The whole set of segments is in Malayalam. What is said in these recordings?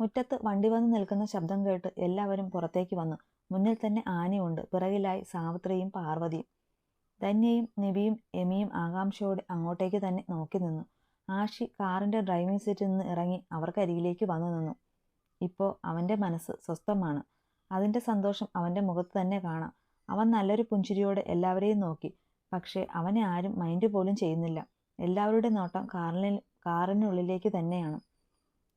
മുറ്റത്ത് വണ്ടി വന്ന് നിൽക്കുന്ന ശബ്ദം കേട്ട് എല്ലാവരും പുറത്തേക്ക് വന്നു. മുന്നിൽ തന്നെ ആനയുണ്ട്. പിറകിലായി സാവിത്രിയും പാർവതിയും. ധന്യയും നിബിയും എമിയും ആകാംക്ഷയോടെ അങ്ങോട്ടേക്ക് തന്നെ നോക്കി നിന്നു. ആഷി കാറിന്റെ ഡ്രൈവിംഗ് സീറ്റിൽ നിന്ന് ഇറങ്ങി അവർക്കരികിലേക്ക് വന്നു നിന്നു. ഇപ്പോൾ അവന്റെ മനസ്സ് സ്വസ്ഥമാണ്. അതിന്റെ സന്തോഷം അവന്റെ മുഖത്ത് തന്നെ കാണാം. അവൻ നല്ലൊരു പുഞ്ചിരിയോടെ എല്ലാവരെയും നോക്കി. പക്ഷേ അവനെ ആരും മൈൻഡ് പോലും ചെയ്യുന്നില്ല. എല്ലാവരുടെ നോട്ടം കാറിന് കാറിനുള്ളിലേക്ക് തന്നെയാണ്.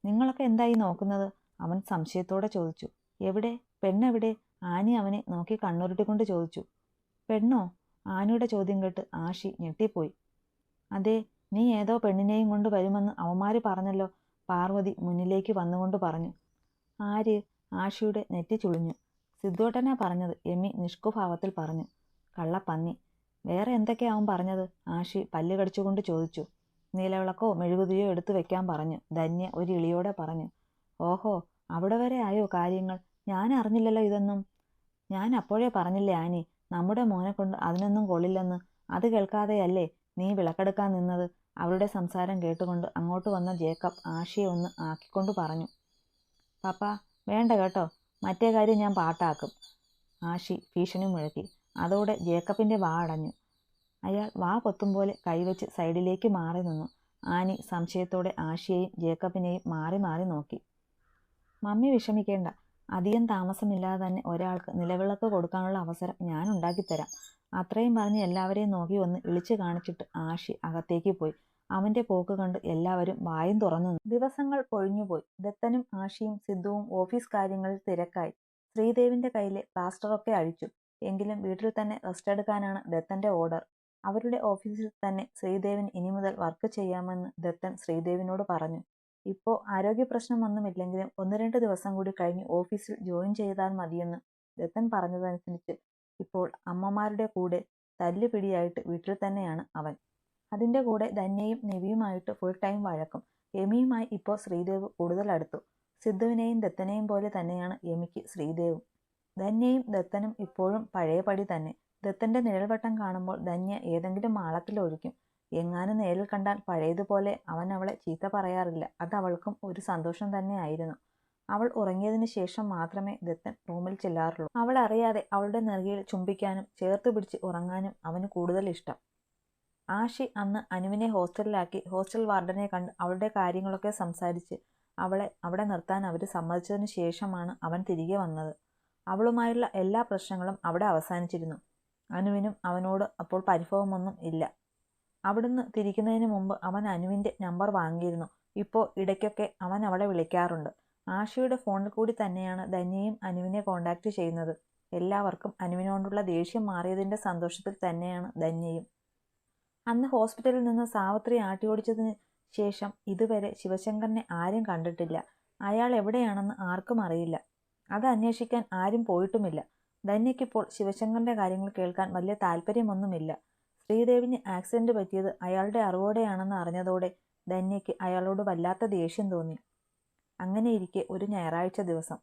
നിങ്ങളൊക്കെ എന്തായി നോക്കുന്നത്? അവൻ സംശയത്തോടെ ചോദിച്ചു. എവിടെ? പെണ്ണെവിടെ? ആനി അവനെ നോക്കി കണ്ണുരുട്ടിക്കൊണ്ട് ചോദിച്ചു. പെണ്ണോ? ആനിയുടെ ചോദ്യം കേട്ട് ആഷി ഞെട്ടിപ്പോയി. അതെ നീ ഏതോ പെണ്ണിനെയും കൊണ്ട് വരുമെന്ന് അവന്മാര് പറഞ്ഞല്ലോ പാർവതി മുന്നിലേക്ക് വന്നുകൊണ്ട് പറഞ്ഞു. ആര്? ആഷിയുടെ നെറ്റി ചുളിഞ്ഞു. സിദ്ധോട്ടനാ പറഞ്ഞത് എമ്മി നിഷ്കുഭാവത്തിൽ പറഞ്ഞു. കള്ളപ്പന്നി. വേറെ എന്തൊക്കെയാവും പറഞ്ഞത്? ആഷി പല്ല് കടിച്ചുകൊണ്ട് ചോദിച്ചു. നീലവിളക്കോ മെഴുകുതിരിയോ എടുത്തു വെക്കാൻ പറഞ്ഞു. ധന്യ ഒരു ഇളിയോടെ പറഞ്ഞു ഓഹോ അവിടെ വരെ ആയോ കാര്യങ്ങൾ? ഞാൻ അറിഞ്ഞില്ലല്ലോ ഇതൊന്നും. ഞാൻ അപ്പോഴേ പറഞ്ഞില്ലേ ആനി നമ്മുടെ മോനെ കൊണ്ട് അതിനൊന്നും കൊള്ളില്ലെന്ന്. അത് കേൾക്കാതെയല്ലേ നീ വിളക്കെടുക്കാൻ നിന്നത്? അവരുടെ സംസാരം കേട്ടുകൊണ്ട് അങ്ങോട്ട് വന്ന ജേക്കബ് ആശയെ ഒന്ന് ആക്കിക്കൊണ്ട് പറഞ്ഞു പപ്പ വേണ്ട കേട്ടോ മറ്റേ കാര്യം ഞാൻ പാട്ടാക്കും. ആഷി ഭീഷണി മുഴക്കി. അതോടെ ജേക്കബിന്റെ വാ അടഞ്ഞു. അയാൾ വാ പൊത്തും പോലെ കൈവച്ച് സൈഡിലേക്ക് മാറി നിന്നു. ആനി സംശയത്തോടെ ആശയെയും ജേക്കബിനെയും മാറി മാറി നോക്കി. മമ്മി വിഷമിക്കേണ്ട. അധികം താമസമില്ലാതെ തന്നെ ഒരാൾക്ക് നിലവിളക്ക് കൊടുക്കാനുള്ള അവസരം ഞാൻ ഉണ്ടാക്കിത്തരാം. അത്രയും പറഞ്ഞ് എല്ലാവരെയും നോക്കി ഒന്ന് ഇളിച്ചു കാണിച്ചിട്ട് ആഷി അകത്തേക്ക് പോയി. അവന്റെ പോക്ക് കണ്ട് എല്ലാവരും വായും തുറന്നു ദിവസങ്ങൾ പൊഴിഞ്ഞുപോയി ദത്തനും ആഷിയും സിദ്ധുവും ഓഫീസ് കാര്യങ്ങളിൽ തിരക്കായി. ശ്രീദേവിന്റെ കയ്യിലെ പ്ലാസ്റ്ററൊക്കെ അഴിച്ചു. എങ്കിലും വീട്ടിൽ തന്നെ റെസ്റ്റ് എടുക്കാനാണ് ദത്തന്റെ ഓർഡർ. അവരുടെ ഓഫീസിൽ തന്നെ ശ്രീദേവൻ ഇനി മുതൽ വർക്ക് ചെയ്യാമെന്ന് ദത്തൻ ശ്രീദേവിനോട് പറഞ്ഞു. ഇപ്പോൾ ആരോഗ്യ പ്രശ്നമൊന്നുമില്ലെങ്കിലും ഒന്ന് രണ്ട് ദിവസം കൂടി കഴിഞ്ഞ് ഓഫീസിൽ ജോയിൻ ചെയ്താൽ മതിയെന്ന് ദത്തൻ പറഞ്ഞതനുസരിച്ച് ഇപ്പോൾ അമ്മമാരുടെ കൂടെ തല്ലുപിടിയായിട്ട് വീട്ടിൽ തന്നെയാണ് അവൻ. അതിന്റെ കൂടെ ധന്യയും നിവിയുമായിട്ട് ഫുൾ ടൈം വഴക്കും. എമിയുമായി ഇപ്പോൾ ശ്രീദേവ് കൂടുതൽ അടുത്തു. സിദ്ധുവിനെയും ദത്തനെയും പോലെ തന്നെയാണ് എമിക്ക് ശ്രീദേവും. ധന്യയും ദത്തനും ഇപ്പോഴും പഴയപടി തന്നെ. ദത്തന്റെ നിഴൽവട്ടം കാണുമ്പോൾ ധന്യ ഏതെങ്കിലും മാളത്തിൽ ഒഴിക്കും. എങ്ങാനും നേരിൽ കണ്ടാൽ പഴയതുപോലെ അവൻ അവളെ ചീത്ത പറയാറില്ല. അത് അവൾക്കും ഒരു സന്തോഷം തന്നെയായിരുന്നു അവൾ ഉറങ്ങിയതിനു ശേഷം മാത്രമേ ദത്തൻ റൂമിൽ ചെല്ലാറുള്ളൂ. അവൾ അറിയാതെ അവളുടെ നെറുകയിൽ ചുംബിക്കാനും ചേർത്ത് പിടിച്ച് ഉറങ്ങാനും അവന് കൂടുതൽ ഇഷ്ടം. ആഷി അന്ന് അനുവിനെ ഹോസ്റ്റലിലാക്കി ഹോസ്റ്റൽ വാർഡനെ കണ്ട് അവളുടെ കാര്യങ്ങളൊക്കെ സംസാരിച്ച് അവളെ അവിടെ നിർത്താൻ അവർ സമ്മതിച്ചതിന് ശേഷമാണ് അവൻ തിരികെ വന്നത്. അവളുമായുള്ള എല്ലാ പ്രശ്നങ്ങളും അവിടെ അവസാനിച്ചിരുന്നു. അനുവിനും അവനോട് അപ്പോൾ പരിഭവമൊന്നും ഇല്ല. അവിടുന്ന് തിരിക്കുന്നതിന് മുമ്പ് അവൻ അനുവിന്റെ നമ്പർ വാങ്ങിയിരുന്നു. ഇപ്പോൾ ഇടയ്ക്കൊക്കെ അവൻ അവളെ വിളിക്കാറുണ്ട്. ആഷിയുടെ ഫോണിൽ കൂടി തന്നെയാണ് ധന്യയും അനുവിനെ കോണ്ടാക്ട് ചെയ്യുന്നത്. എല്ലാവർക്കും അനുവിനോടുള്ള ദേഷ്യം മാറിയതിന്റെ സന്തോഷത്തിൽ തന്നെയാണ് ധന്യയും. അന്ന് ഹോസ്പിറ്റലിൽ നിന്ന് സാവിത്രി ആട്ടിയോടിച്ചതിന് ശേഷം ഇതുവരെ ശിവശങ്കറിനെ ആരും കണ്ടിട്ടില്ല. അയാൾ എവിടെയാണെന്ന് ആർക്കും അറിയില്ല. അത് അന്വേഷിക്കാൻ ആരും പോയിട്ടുമില്ല. ധന്യയ്ക്കിപ്പോൾ ശിവശങ്കറിന്റെ കാര്യങ്ങൾ കേൾക്കാൻ വലിയ താല്പര്യമൊന്നുമില്ല. ശ്രീദേവിന് ആക്സിഡന്റ് പറ്റിയത് അയാളുടെ അറിവോടെയാണെന്ന് അറിഞ്ഞതോടെ ധന്യയ്ക്ക് അയാളോട് വല്ലാത്ത ദേഷ്യം തോന്നി. അങ്ങനെയിരിക്കെ ഒരു ഞായറാഴ്ച ദിവസം.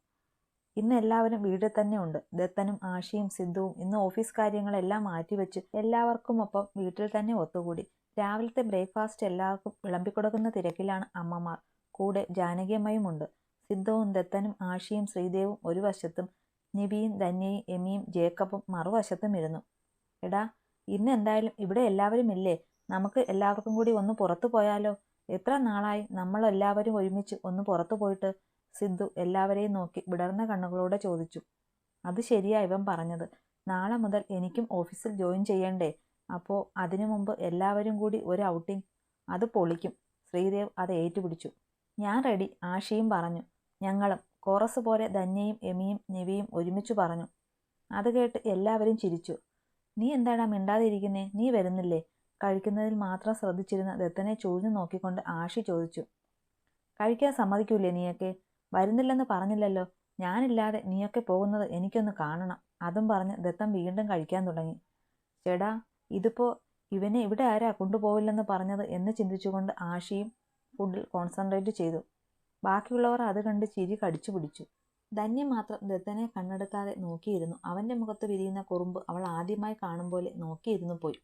ഇന്ന് എല്ലാവരും വീട്ടിൽ തന്നെ ഉണ്ട്. ദത്തനും ആഷിയും സിദ്ധുവും ഇന്ന് ഓഫീസ് കാര്യങ്ങളെല്ലാം മാറ്റിവെച്ച് എല്ലാവർക്കുമൊപ്പം വീട്ടിൽ തന്നെ ഒത്തുകൂടി. രാവിലത്തെ ബ്രേക്ക്ഫാസ്റ്റ് എല്ലാവർക്കും വിളമ്പിക്കൊടുക്കുന്ന തിരക്കിലാണ് അമ്മമാർ. കൂടെ ജാനകിയമ്മയുമുണ്ട് സിദ്ധവും ദത്തനും ആഷിയും ശ്രീദേവും ഒരു വശത്തും നിവിയും ധന്യയും എമിയും ജേക്കബും മറുവശത്തും ഇരുന്നു. എടാ ഇന്ന് എന്തായാലും ഇവിടെ എല്ലാവരും ഇല്ലേ? നമുക്ക് എല്ലാവർക്കും കൂടി ഒന്ന് പുറത്തു പോയാലോ? എത്ര നാളായി നമ്മളെല്ലാവരും ഒരുമിച്ച് ഒന്ന് പുറത്തു പോയിട്ട്? സിദ്ധു എല്ലാവരെയും നോക്കി വിടർന്ന കണ്ണുകളോടെ ചോദിച്ചു. അത് ശരിയാ ഇവൻ പറഞ്ഞത്. നാളെ മുതൽ എനിക്കും ഓഫീസിൽ ജോയിൻ ചെയ്യണ്ടേ? അപ്പോൾ അതിനു മുമ്പ് എല്ലാവരും കൂടി ഒരു ഔട്ടിംഗ് അത് പൊളിക്കും. ശ്രീദേവ് അത് ഏറ്റുപിടിച്ചു. ഞാൻ റെഡി ആഷിയും പറഞ്ഞു. ഞങ്ങളും കോറസ് പോലെ ധന്യയും എമിയും നിവിയും ഒരുമിച്ച് പറഞ്ഞു. അത് കേട്ട് എല്ലാവരും ചിരിച്ചു. നീ എന്താടാ മിണ്ടാതിരിക്കുന്നേ? നീ വരുന്നില്ലേ? കഴിക്കുന്നതിൽ മാത്രം ശ്രദ്ധിച്ചിരുന്ന ദത്തനെ ചൂഴ്ന്നു നോക്കിക്കൊണ്ട് ആഷി ചോദിച്ചു. കഴിക്കാൻ സമ്മതിക്കൂലേ നീയൊക്കെ? വരുന്നില്ലെന്ന് പറഞ്ഞില്ലല്ലോ. ഞാനില്ലാതെ നീയൊക്കെ പോകുന്നത് എനിക്കൊന്ന് കാണണം. അതും പറഞ്ഞ് ദത്തൻ വീണ്ടും കഴിക്കാൻ തുടങ്ങി. ചേടാ ഇതിപ്പോ ഇവനെ ഇവിടെ ആരാ കൊണ്ടുപോവില്ലെന്ന് പറഞ്ഞത്? എന്ന് ചിന്തിച്ചുകൊണ്ട് ആഷിയും ഫുഡിൽ കോൺസെൻട്രേറ്റ് ചെയ്തു. ബാക്കിയുള്ളവർ അത് കണ്ട് ചിരി കടിച്ചു പിടിച്ചു. ധന്യ മാത്രം ദത്തനെ കണ്ണെടുക്കാതെ നോക്കിയിരുന്നു. അവന്റെ മുഖത്ത് വിരിയുന്ന കുറുമ്പ് അവൾ ആദ്യമായി കാണും പോലെ നോക്കിയിരുന്നു പോയി.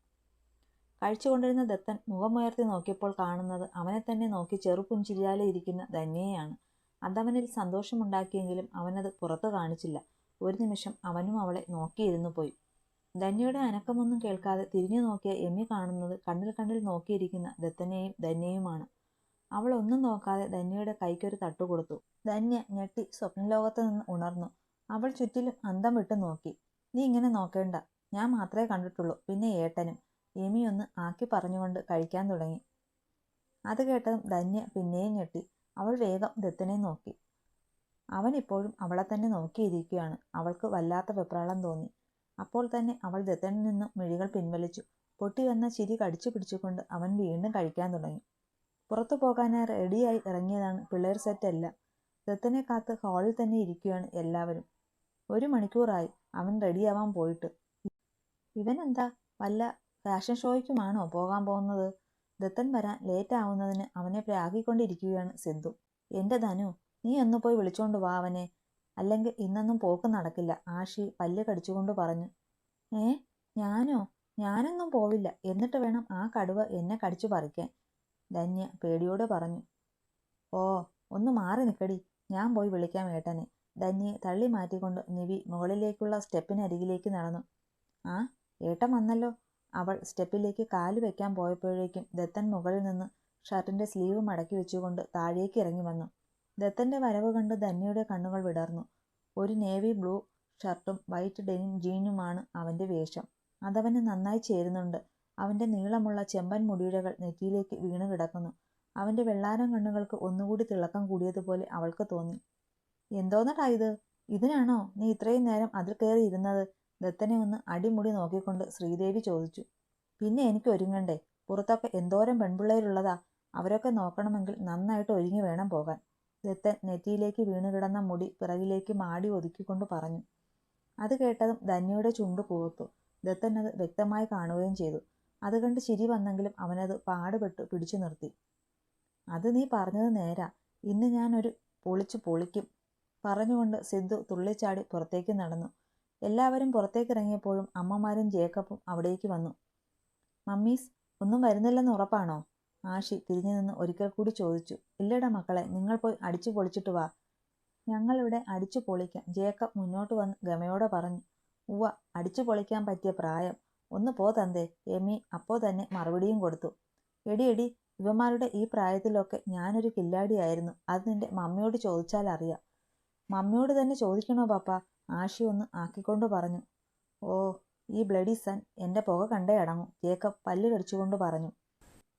കഴിച്ചുകൊണ്ടിരുന്ന ദത്തൻ മുഖമുയർത്തി നോക്കിയപ്പോൾ കാണുന്നത് അവനെ തന്നെ നോക്കി ചെറുപുഞ്ചിരിയാലെ ഇരിക്കുന്ന ധന്യയാണ് അതവനിൽ സന്തോഷമുണ്ടാക്കിയെങ്കിലും അവനത് പുറത്തു കാണിച്ചില്ല. ഒരു നിമിഷം അവനും അവളെ നോക്കിയിരുന്നു പോയി. ധന്യയുടെ അനക്കമൊന്നും കേൾക്കാതെ തിരിഞ്ഞു നോക്കിയ എമ്മി കാണുന്നത് കണ്ണിൽ കണ്ണിൽ നോക്കിയിരിക്കുന്ന ദത്തനെയും ധന്യയുമാണ്. അവൾ ഒന്നും നോക്കാതെ ധന്യയുടെ കൈക്കൊരു തട്ടു കൊടുത്തു. ധന്യ ഞെട്ടി സ്വപ്നലോകത്ത് നിന്ന് ഉണർന്നു. അവൾ ചുറ്റിലും അന്തം വിട്ട് നോക്കി. നീ ഇങ്ങനെ നോക്കേണ്ട. ഞാൻ മാത്രമേ കണ്ടിട്ടുള്ളൂ. പിന്നെ ഏട്ടനും. എമി ഒന്ന് ആക്കി പറഞ്ഞുകൊണ്ട് കഴിക്കാൻ തുടങ്ങി. അത് കേട്ടതും ധന്യ പിന്നെയും ഞെട്ടി. അവൾ വേഗം ദത്തനെ നോക്കി. അവൻ ഇപ്പോഴും അവളെ തന്നെ നോക്കിയിരിക്കുകയാണ്. അവൾക്ക് വല്ലാത്ത വെപ്രാളം തോന്നി. അപ്പോൾ തന്നെ അവൾ ദത്തനിൽ നിന്നും മിഴികൾ പിൻവലിച്ചു. പൊട്ടി വന്ന ചിരി കടിച്ചു പിടിച്ചുകൊണ്ട് അവൻ വീണ്ടും കഴിക്കാൻ തുടങ്ങി. പുറത്തു പോകാനായി റെഡിയായി ഇറങ്ങിയതാണ്. പിള്ളേർ സെറ്റ് അല്ല. ദത്തനെ കാത്ത് ഹാളിൽ തന്നെ ഇരിക്കുകയാണ് എല്ലാവരും. ഒരു മണിക്കൂറായി. അവൻ റെഡിയാവാൻ പോയിട്ട്. ഇവനെന്താ? വല്ല ഫാഷൻ ഷോയ്ക്കുമാണോ പോകാൻ പോകുന്നത്? ദത്തൻ വരാൻ ലേറ്റ് ആവുന്നതിന് അവനെ പ്രാഗിക്കൊണ്ടിരിക്കുകയാണ് സിന്ധു. എന്റെ ധനു നീ ഒന്ന് പോയി വിളിച്ചോണ്ട് വാ അവനെ. അല്ലെങ്കിൽ ഇന്നൊന്നും പോക്ക് നടക്കില്ല. ആഷി പല്ല് കടിച്ചുകൊണ്ട് പറഞ്ഞു. ഏ? ഞാനോ? ഞാനൊന്നും പോവില്ല. എന്നിട്ട് വേണം ആ കടുവ എന്നെ കടിച്ചു പറിക്കാൻ. ധന്യ പേടിയോടെ പറഞ്ഞു. ഓ ഒന്ന് മാറി നിൽക്കടി. ഞാൻ പോയി വിളിക്കാം ഏട്ടനെ. ധന്യെ തള്ളി മാറ്റിക്കൊണ്ട് നിവി മുകളിലേക്കുള്ള സ്റ്റെപ്പിനരികിലേക്ക് നടന്നു. ആ ഏട്ടൻ വന്നല്ലോ. അവൾ സ്റ്റെപ്പിലേക്ക് കാൽ വെക്കാൻ പോയപ്പോഴേക്കും ദത്തൻ മുകളിൽ നിന്ന് ഷർട്ടിന്റെ സ്ലീവ് മടക്കി വെച്ചുകൊണ്ട് താഴേക്ക് ഇറങ്ങി വന്നു. ദത്തന്റെ വരവ് കണ്ട് ധന്യയുടെ കണ്ണുകൾ വിടർന്നു. ഒരു നേവി ബ്ലൂ ഷർട്ടും വൈറ്റ് ഡെനിം ജീനുമാണ് അവന്റെ വേഷം. അതവന് നന്നായി ചേരുന്നുണ്ട്. അവന്റെ നീളമുള്ള ചെമ്പൻ മുടിയിഴകൾ നെറ്റിയിലേക്ക് വീണു കിടക്കുന്നു. അവന്റെ വെള്ളാരം കണ്ണുകൾക്ക് ഒന്നുകൂടി തിളക്കം കൂടിയതുപോലെ അവൾക്ക് തോന്നി. എന്തോന്നടാ ഇത്? ഇതിനാണോ നീ ഇത്രയും നേരം അതിൽ കയറി ഇരുന്നത്? ദത്തനെ ഒന്ന് അടിമുടി നോക്കിക്കൊണ്ട് ശ്രീദേവി ചോദിച്ചു. പിന്നെ എനിക്ക് ഒരുങ്ങണ്ടേ? പുറത്തൊക്കെ എന്തോരം പെൺപിള്ളേരുള്ളതാ. അവരൊക്കെ നോക്കണമെങ്കിൽ നന്നായിട്ട് ഒരുങ്ങി വേണം പോകാൻ. ദത്തൻ നെറ്റിയിലേക്ക് വീണുകിടന്ന മുടി പിറകിലേക്ക് മാടി ഒതുക്കിക്കൊണ്ട് പറഞ്ഞു. അത് കേട്ടതും ധന്യയുടെ ചുണ്ട് കൂർത്തു ദത്തൻ അത് വ്യക്തമായി കാണുകയും ചെയ്തു. അത് കണ്ട് ചിരി വന്നെങ്കിലും അവനത് പാടുപെട്ട് പിടിച്ചു നിർത്തി. അത് നീ പറഞ്ഞത് നേരാ. ഇന്ന് ഞാനൊരു പൊളിച്ചു പൊളിക്കും. പറഞ്ഞുകൊണ്ട് സിദ്ധു തുള്ളിച്ചാടി പുറത്തേക്ക് നടന്നു. എല്ലാവരും പുറത്തേക്ക് ഇറങ്ങിയപ്പോഴും അമ്മമാരും ജേക്കബും അവിടേക്ക് വന്നു. മമ്മീസ് ഒന്നും വരുന്നില്ലെന്ന് ഉറപ്പാണോ? ആഷി തിരിഞ്ഞു നിന്ന് ഒരിക്കൽ കൂടി ചോദിച്ചു. ഇല്ലടാ മക്കളെ നിങ്ങൾ പോയി അടിച്ചു പൊളിച്ചിട്ട് വാ. ഞങ്ങളിവിടെ അടിച്ചു പൊളിക്കാം. ജേക്കബ് മുന്നോട്ട് വന്ന് ഗമയോടെ പറഞ്ഞു. ഉവ്വ അടിച്ചു പൊളിക്കാൻ പറ്റിയ പ്രായം. ഒന്ന് പോ തന്തേ എമി അപ്പോ തന്നെ മറുപടിയും കൊടുത്തു. എടി എടി ഇവന്മാരുടെ ഈ പ്രായത്തിലൊക്കെ ഞാനൊരു കില്ലാടിയായിരുന്നു അത് നിന്റെ മമ്മിയോട് ചോദിച്ചാൽ അറിയാം. മമ്മിയോട് തന്നെ ചോദിക്കണോ പാപ്പ? ആഷി ഒന്ന് ആക്കിക്കൊണ്ട് പറഞ്ഞു. ഓ ഈ ബ്ലഡി സൺ എന്റെ പുക കണ്ടേ അടങ്ങും ജേക്കബ് പല്ല് കടിച്ചുകൊണ്ട് പറഞ്ഞു.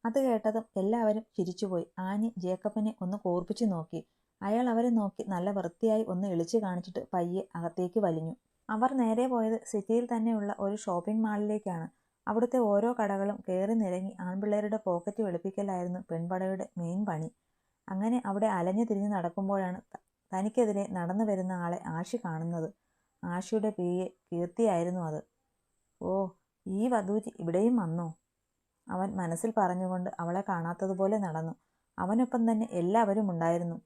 അത് കേട്ടതും എല്ലാവരും ചിരിച്ചുപോയി. ആനി ജേക്കബിനെ ഒന്ന് കോർപ്പിച്ചു നോക്കി. അയാൾ അവരെ നോക്കി നല്ല വൃത്തിയായി ഒന്ന് ഇളിച്ചു കാണിച്ചിട്ട് പയ്യെ അകത്തേക്ക് വലിഞ്ഞു. അവർ നേരെ പോയത് സിറ്റിയിൽ തന്നെയുള്ള ഒരു ഷോപ്പിംഗ് മാളിലേക്കാണ്. അവിടുത്തെ ഓരോ കടകളും കയറി നിരങ്ങി ആൺപിള്ളേരുടെ പോക്കറ്റ് വെളുപ്പിക്കലായിരുന്നു പെൺപടയുടെ മെയിൻ പണി. അങ്ങനെ അവിടെ അലഞ്ഞു തിരിഞ്ഞു നടക്കുമ്പോഴാണ് തനിക്കെതിരെ നടന്നു വരുന്ന ആളെ ആഷി കാണുന്നത്. ആഷിയുടെ പേയെ കീർത്തിയായിരുന്നു അത്. ഓ ഈ വധൂരി ഇവിടെയും വന്നോ? അവൻ മനസ്സിൽ പറഞ്ഞുകൊണ്ട് അവളെ കാണാത്തതുപോലെ നടന്നു. അവനൊപ്പം തന്നെ എല്ലാവരും ഉണ്ടായിരുന്നു.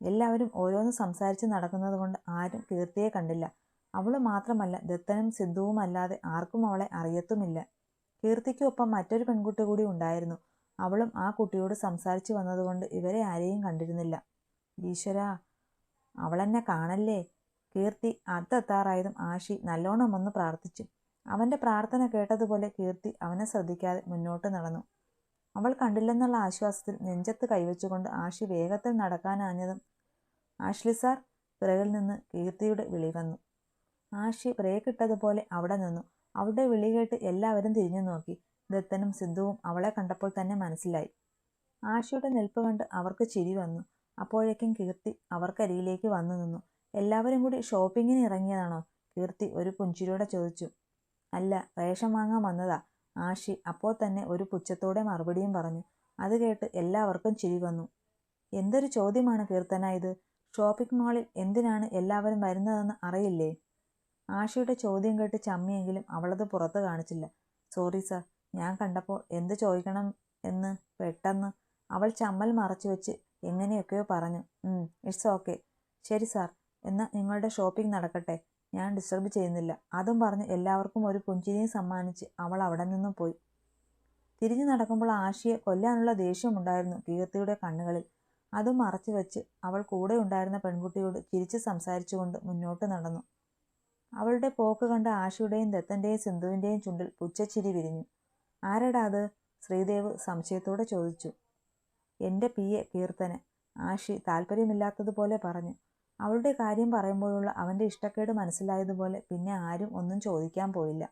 എല്ലാവരും ഓരോന്ന് സംസാരിച്ച് നടക്കുന്നത് കൊണ്ട് ആരും കീർത്തിയെ കണ്ടില്ല. അവൾ മാത്രമല്ല ദത്തനും സിദ്ധുവും അല്ലാതെ ആർക്കും അവളെ അറിയത്തുമില്ല. കീർത്തിക്കൊപ്പം മറ്റൊരു പെൺകുട്ടി കൂടി ഉണ്ടായിരുന്നു. അവളും ആ കുട്ടിയോട് സംസാരിച്ചു വന്നതുകൊണ്ട് ഇവരെ ആരെയും കണ്ടിരുന്നില്ല. ഈശ്വര അവളെന്നെ കാണല്ലേ? കീർത്തി അടുത്തെത്താറായതും ആഷി നല്ലോണം ഒന്ന് പ്രാർത്ഥിച്ചു. അവന്റെ പ്രാർത്ഥന കേട്ടതുപോലെ കീർത്തി അവനെ ശ്രദ്ധിക്കാതെ മുന്നോട്ട് നടന്നു. അവൾ കണ്ടില്ലെന്നുള്ള ആശ്വാസത്തിൽ നെഞ്ചത്ത് കൈവച്ചുകൊണ്ട് ആഷി വേഗത്തിൽ നടക്കാനാഞ്ഞതും ആഷ്ലി സാർ പിറകിൽ നിന്ന് കീർത്തിയുടെ വിളി വന്നു. ആഷി ബ്രേക്കിട്ടതുപോലെ അവിടെ നിന്നു. അവളുടെ വിളി കേട്ട് എല്ലാവരും തിരിഞ്ഞു നോക്കി. ദത്തനും സിദ്ധുവും അവളെ കണ്ടപ്പോൾ തന്നെ മനസ്സിലായി. ആഷിയുടെ നിൽപ്പ് കണ്ട് അവർക്ക് ചിരി വന്നു. അപ്പോഴേക്കും കീർത്തി അവർക്കരികിലേക്ക് വന്നു നിന്നു. എല്ലാവരും കൂടി ഷോപ്പിങ്ങിന് ഇറങ്ങിയതാണോ? കീർത്തി ഒരു പുഞ്ചിരിയോടെ ചോദിച്ചു. അല്ല റേഷൻ വാങ്ങാൻ വന്നതാ. ആഷി അപ്പോൾ തന്നെ ഒരു പുച്ഛത്തോടെ മറുപടിയും പറഞ്ഞു. അത് കേട്ട് എല്ലാവർക്കും ചിരി വന്നു. എന്തൊരു ചോദ്യമാണ് കീർത്തന ഇത്? ഷോപ്പിംഗ് മാളിൽ എന്തിനാണ് എല്ലാവരും വരുന്നതെന്ന് അറിയില്ലേ? ആഷിയുടെ ചോദ്യം കേട്ട് ചമ്മിയെങ്കിലും അവളത് പുറത്ത് കാണിച്ചില്ല. സോറി സർ ഞാൻ കണ്ടപ്പോൾ എന്ത് ചോദിക്കണം എന്ന് പെട്ടെന്ന് അവൾ ചമ്മൽ മറച്ചു വെച്ച് എങ്ങനെയൊക്കെയോ പറഞ്ഞു. It's okay. ശരി സാർ എന്നാൽ നിങ്ങളുടെ ഷോപ്പിംഗ് നടക്കട്ടെ. ഞാൻ ഡിസ്റ്റർബ് ചെയ്യുന്നില്ല. അതും പറഞ്ഞ് എല്ലാവർക്കും ഒരു പുഞ്ചിരിയും സമ്മാനിച്ച് അവൾ അവിടെ നിന്നും പോയി. തിരിഞ്ഞു നടക്കുമ്പോൾ ആഷിയെ കൊല്ലാനുള്ള ദേഷ്യമുണ്ടായിരുന്നു കീർത്തിയുടെ കണ്ണുകളിൽ. അതും മറച്ചു വെച്ച് അവൾ കൂടെ ഉണ്ടായിരുന്ന പെൺകുട്ടിയോട് ചിരിച്ച് സംസാരിച്ചുകൊണ്ട് മുന്നോട്ട് നടന്നു. അവളുടെ പോക്ക് കണ്ട ആശയുടെയും ദത്തന്റെയും സിന്ധുവിന്റെയും ചുണ്ടിൽ പുച്ഛച്ചിരി വിരിഞ്ഞു. ആരടാ അത്? ശ്രീദേവ് സംശയത്തോടെ ചോദിച്ചു. എന്റെ പി. എ. കീർത്തന് ആഷി താല്പര്യമില്ലാത്തതുപോലെ പറഞ്ഞു. അവളുടെ കാര്യം പറയുമ്പോഴുള്ള അവന്റെ ഇഷ്ടക്കേട് മനസ്സിലായതുപോലെ പിന്നെ ആരും ഒന്നും ചോദിക്കാൻ പോയില്ല.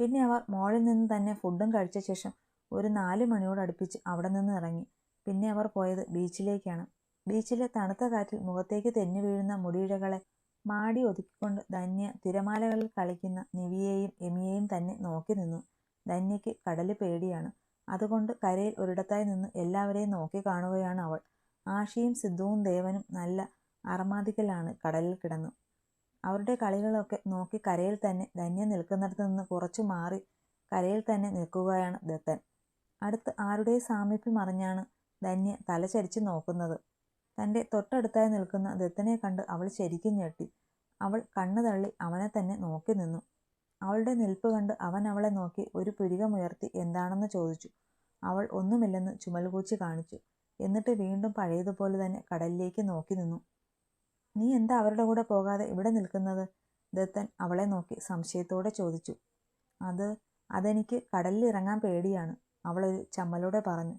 പിന്നെ അവർ മോളിൽ നിന്ന് തന്നെ ഫുഡും കഴിച്ച ശേഷം ഒരു നാല് മണിയോടടുപ്പിച്ച് അവിടെ നിന്ന് ഇറങ്ങി. പിന്നെ അവർ പോയത് ബീച്ചിലേക്കാണ്. ബീച്ചിലെ തണുത്ത കാറ്റിൽ മുഖത്തേക്ക് തെന്നി വീഴുന്ന മുടിയിഴകളെ മാടി ഒതുക്കിക്കൊണ്ട് ധന്യ തിരമാലകളിൽ കളിക്കുന്ന നിവിയെയും എമിയെയും തന്നെ നോക്കി നിന്നു. ധന്യയ്ക്ക് കടൽ പേടിയാണ്. അതുകൊണ്ട് കരയിൽ ഒരിടത്തായി നിന്ന് എല്ലാവരെയും നോക്കി കാണുകയാണ് അവൾ. ആഷിയും സിദ്ധുവും ദേവനും നല്ല അറമാദിക്കലാണ് കടലിൽ കിടന്നു. അവരുടെ കളികളൊക്കെ നോക്കി കരയിൽ തന്നെ ധന്യ നിൽക്കുന്നിടത്ത് നിന്ന് കുറച്ചു മാറി കരയിൽ തന്നെ നിൽക്കുകയാണ് ദത്തൻ. അടുത്ത് ആരുടെ സാമീപ്യം അറിഞ്ഞാണ് ധന്യ തലചരിച്ച് നോക്കുന്നത്? തന്റെ തൊട്ടടുത്തായി നിൽക്കുന്ന ദത്തനെ കണ്ട് അവൾ ശരിക്കും ഞെട്ടി. അവൾ കണ്ണു തള്ളി അവനെ തന്നെ നോക്കി നിന്നു. അവളുടെ നിൽപ്പ് കണ്ട് അവൻ അവളെ നോക്കി ഒരു പുരികമുയർത്തി എന്താണെന്ന് ചോദിച്ചു. അവൾ ഒന്നുമില്ലെന്ന് ചുമൽകൂച്ചി കാണിച്ചു. എന്നിട്ട് വീണ്ടും പഴയതുപോലെ തന്നെ കടലിലേക്ക് നോക്കി നിന്നു. നീ എന്താ അവരുടെ കൂടെ പോകാതെ ഇവിടെ നിൽക്കുന്നത്? ദത്തൻ അവളെ നോക്കി സംശയത്തോടെ ചോദിച്ചു. അത് അതെനിക്ക് കടലിൽ ഇറങ്ങാൻ പേടിയാണ് അവളൊരു ചമ്മലോടെ പറഞ്ഞു.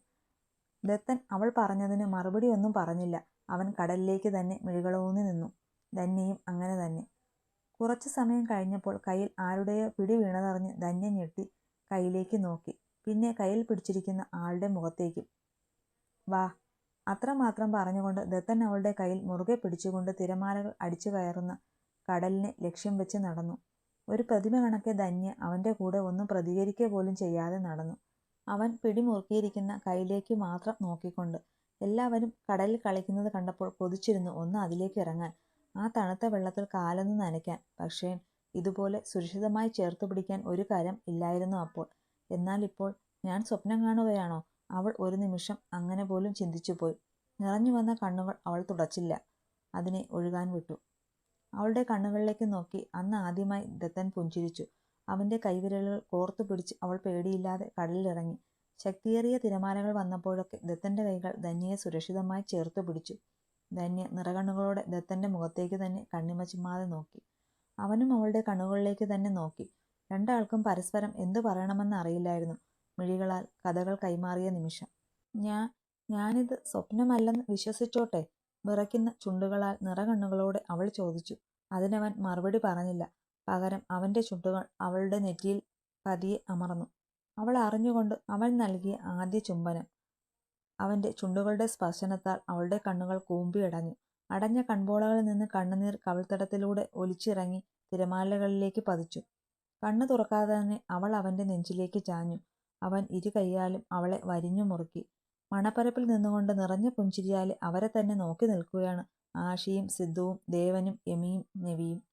ദത്തൻ അവൾ പറഞ്ഞതിന് മറുപടി ഒന്നും പറഞ്ഞില്ല. അവൻ കടലിലേക്ക് തന്നെ മിഴികളൂന്നി നിന്നു. ധന്യയും അങ്ങനെ തന്നെ. കുറച്ചു സമയം കഴിഞ്ഞപ്പോൾ കയ്യിൽ ആരുടെയോ പിടി വീണതറിഞ്ഞ് ധന്യ ഞെട്ടി കയ്യിലേക്ക് നോക്കി. പിന്നെ കയ്യിൽ പിടിച്ചിരിക്കുന്ന ആളുടെ മുഖത്തേക്കും. വാ. അത്രമാത്രം പറഞ്ഞുകൊണ്ട് ദത്തൻ അവളുടെ കയ്യിൽ മുറുകെ പിടിച്ചുകൊണ്ട് തിരമാലകൾ അടിച്ചു കയറുന്ന കടലിനെ ലക്ഷ്യം വെച്ച് നടന്നു. ഒരു പ്രതിമ കണക്കെ ധന്യ അവന്റെ കൂടെ ഒന്നും പ്രതികരിക്കുക പോലും ചെയ്യാതെ നടന്നു. അവൻ പിടിമുറുക്കിയിരിക്കുന്ന കയ്യിലേക്ക് മാത്രം നോക്കിക്കൊണ്ട്. എല്ലാവരും കടലിൽ കളിക്കുന്നത് കണ്ടപ്പോൾ കൊതിച്ചിരുന്നു ഒന്ന് അതിലേക്ക് ഇറങ്ങാൻ. ആ തണുത്ത വെള്ളത്തിൽ കാലൊന്ന് നനയ്ക്കാൻ. പക്ഷേ ഇതുപോലെ സുരക്ഷിതമായി ചേർത്ത് പിടിക്കാൻ ഒരു കരം ഇല്ലായിരുന്നു അപ്പോൾ. എന്നാൽ ഇപ്പോൾ ഞാൻ സ്വപ്നം കാണുകയാണോ? അവൾ ഒരു നിമിഷം അങ്ങനെ പോലും ചിന്തിച്ചുപോയി. നിറഞ്ഞു വന്ന കണ്ണുകൾ അവൾ തുടച്ചില്ല. അതിനെ ഒഴുകാൻ വിട്ടു. അവളുടെ കണ്ണുകളിലേക്ക് നോക്കി അന്ന് ആദ്യമായി ദത്തൻ പുഞ്ചിരിച്ചു. അവന്റെ കൈവിരലുകൾ കോർത്തു പിടിച്ച് അവൾ പേടിയില്ലാതെ കടലിലിറങ്ങി. ശക്തിയേറിയ തിരമാലകൾ വന്നപ്പോഴൊക്കെ ദത്തന്റെ കൈകൾ ധന്യയെ സുരക്ഷിതമായി ചേർത്തു പിടിച്ചു. ധന്യ നിറകണ്ണുകളോടെ ദത്തന്റെ മുഖത്തേക്ക് തന്നെ കണ്ണിമച്ചുമാതെ നോക്കി. അവനും അവളുടെ കണ്ണുകളിലേക്ക് തന്നെ നോക്കി. രണ്ടാൾക്കും പരസ്പരം എന്തു പറയണമെന്ന് അറിയില്ലായിരുന്നു. മിഴികളാൽ കഥകൾ കൈമാറിയ നിമിഷം. ഞാൻ ഞാനിത് സ്വപ്നമല്ലെന്ന് വിശ്വസിച്ചോട്ടെ? വിറയ്ക്കുന്ന ചുണ്ടുകളാൽ നിറകണ്ണുകളോടെ അവൾ ചോദിച്ചു. അതിനവൻ മറുപടി പറഞ്ഞില്ല. പകരം അവന്റെ ചുണ്ടുകൾ അവളുടെ നെറ്റിയിൽ പതിയെ അമർന്നു. അവൾ അറിഞ്ഞുകൊണ്ട് അവൻ നൽകിയ ആദ്യ ചുംബനം. അവന്റെ ചുണ്ടുകളുടെ സ്പർശനത്താൽ അവളുടെ കണ്ണുകൾ കൂമ്പിയടഞ്ഞു അടഞ്ഞ. കൺപോളകളിൽ നിന്ന് കണ്ണുനീർ കവിൾത്തടത്തിലൂടെ ഒലിച്ചിറങ്ങി തിരമാലകളിലേക്ക് പതിച്ചു. കണ്ണു തുറക്കാതെ തന്നെ അവൾ അവന്റെ നെഞ്ചിലേക്ക് ചാഞ്ഞു. അവൻ ഇരു കൈയാലും അവളെ വരിഞ്ഞു മുറുക്കി. മണപ്പരപ്പിൽ നിന്നുകൊണ്ട് നിറഞ്ഞ പുഞ്ചിരിയാലെ അവരെ തന്നെ നോക്കി നിൽക്കുകയാണ് ആഷിയും സിദ്ധുവും ദേവനും എമിയും നെവിയും.